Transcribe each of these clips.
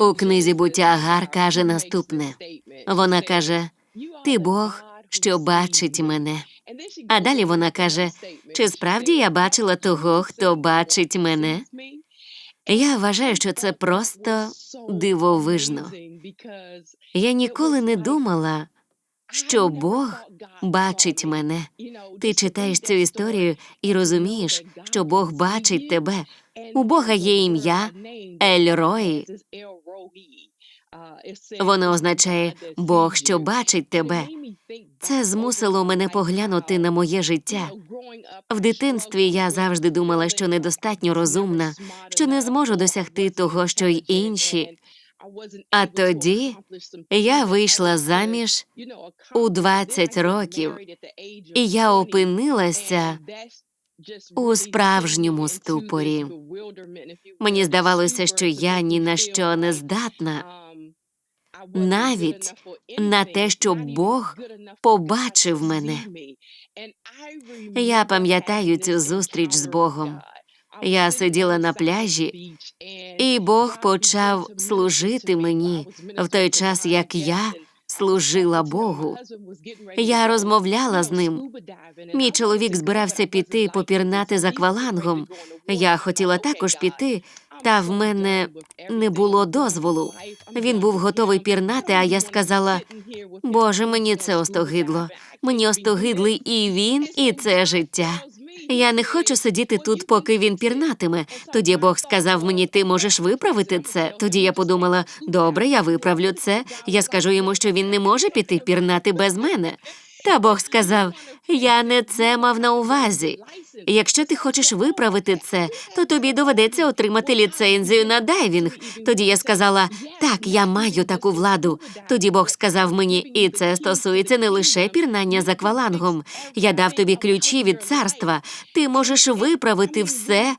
У книзі буття Агар каже наступне. Вона каже: Ти Бог, що бачить мене. А далі вона каже: Чи справді я бачила того, хто бачить мене? Я вважаю, що це просто дивовижно. Я ніколи не думала, що Бог бачить мене. Ти читаєш цю історію і розумієш, що Бог бачить тебе. У Бога є ім'я Ель-Рої. Воно означає Бог, що бачить тебе. Це змусило мене поглянути на моє життя. В дитинстві я завжди думала, що недостатньо розумна, що не зможу досягти того, що й інші. А тоді я вийшла заміж у 20 років, і я опинилася у справжньому ступорі. Мені здавалося, що я ні на що не здатна, навіть на те, щоб Бог побачив мене. Я пам'ятаю цю зустріч з Богом. Я сиділа на пляжі, і Бог почав служити мені в той час, як я служила Богу. Я розмовляла з ним. Мій чоловік збирався піти попірнати з аквалангом. Я хотіла також піти, та в мене не було дозволу. Він був готовий пірнати, а я сказала: Боже, мені це остогидло. Мені остогидли і він, і це життя. Я не хочу сидіти тут, поки він пірнатиме. Тоді Бог сказав мені, ти можеш виправити це. Тоді я подумала, добре, я виправлю це. Я скажу йому, що він не може піти пірнати без мене. Та Бог сказав: я не це мав на увазі. Якщо ти хочеш виправити це, то тобі доведеться отримати ліцензію на дайвінг. Тоді я сказала: так, я маю таку владу. Тоді Бог сказав мені, і це стосується не лише пірнання з аквалангом. Я дав тобі ключі від царства. Ти можеш виправити все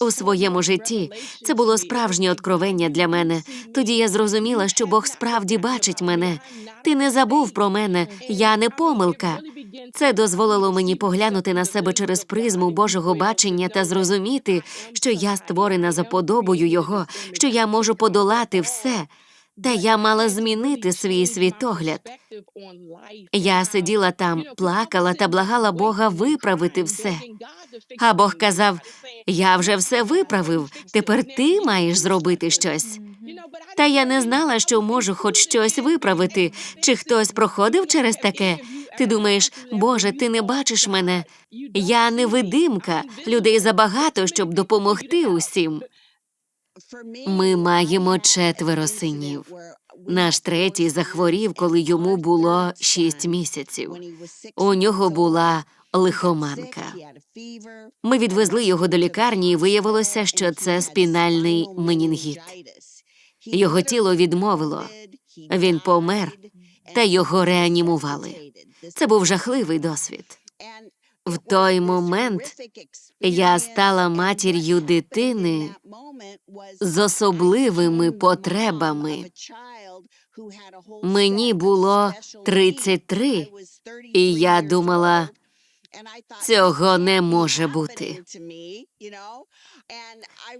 у своєму житті. Це було справжнє откровення для мене. Тоді я зрозуміла, що Бог справді бачить мене. Ти не забув про мене, я не помилка. Це дозволило мені поглянути на себе через призму Божого бачення та зрозуміти, що я створена за подобою Його, що я можу подолати все. Та я мала змінити свій світогляд. Я сиділа там, плакала та благала Бога виправити все. А Бог казав: Я вже все виправив. Тепер ти маєш зробити щось. Та я не знала, що можу хоч щось виправити. Чи хтось проходив через таке? Ти думаєш, Боже, ти не бачиш мене? Я невидимка, людей забагато, щоб допомогти усім. Ми маємо четверо синів. Наш третій захворів, коли йому було шість місяців. У нього була лихоманка. Ми відвезли його до лікарні, і виявилося, що це спінальний менінгіт. Його тіло відмовило. Він помер, та його реанімували. Це був жахливий досвід. В той момент я стала матір'ю дитини з особливими потребами. Мені було 33, і я думала, цього не може бути.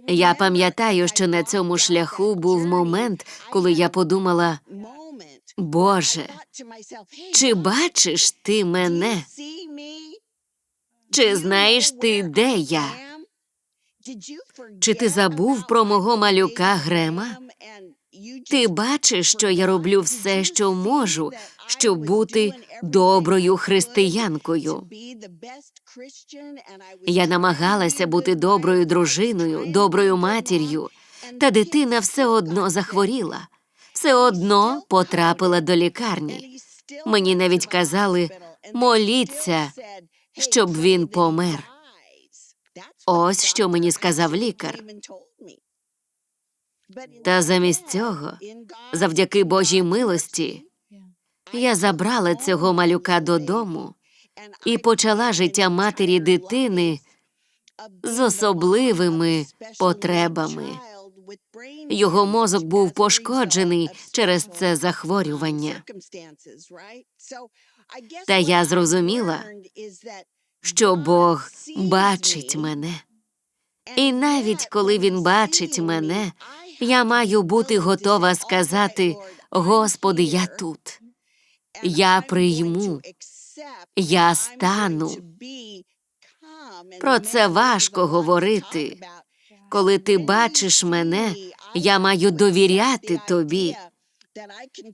Я пам'ятаю, що на цьому шляху був момент, коли я подумала: Боже, чи бачиш ти мене? Чи знаєш ти, де я? Чи ти забув про мого малюка Грема? Ти бачиш, що я роблю все, що можу, щоб бути доброю християнкою. Я намагалася бути доброю дружиною, доброю матір'ю, та дитина все одно захворіла, все одно потрапила до лікарні. Мені навіть казали моліться, щоб він помер. Ось що мені сказав лікар. Та замість цього, завдяки Божій милості, я забрала цього малюка додому і почала життя матері дитини з особливими потребами. Його мозок був пошкоджений через це захворювання. Та я зрозуміла, що Бог бачить мене. І навіть коли він бачить мене, Я маю бути готова сказати: Господи, я тут. Я прийму. Я стану. Про це важко говорити. Коли ти бачиш мене, я маю довіряти тобі.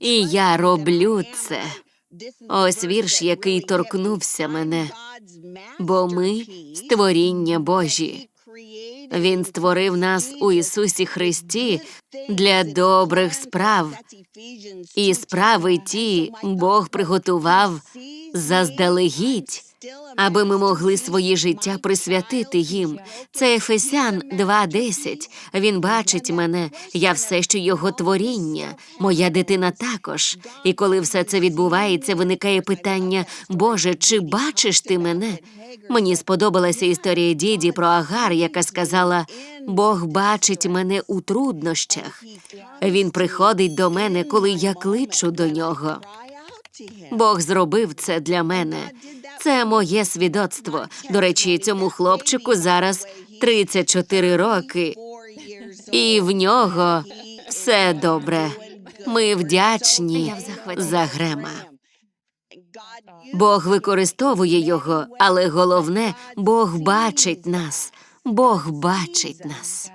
І я роблю це. Ось вірш, який торкнувся мене. Бо ми створіння Божі. Він створив нас у Ісусі Христі для добрих справ. І справи ті Бог приготував заздалегідь, аби ми могли своє життя присвятити їм. Це Ефесян 2.10. Він бачить мене, я все ще його творіння, моя дитина також. І коли все це відбувається, виникає питання: Боже, чи бачиш ти мене? Мені сподобалася історія діді про Агар, яка сказала: Бог бачить мене у труднощах. Він приходить до мене, коли я кличу до нього. Бог зробив це для мене. Це моє свідоцтво. До речі, цьому хлопчику зараз 34 роки, і в нього все добре. Ми вдячні за Грема. Бог використовує його, але головне, Бог бачить нас. Бог бачить нас.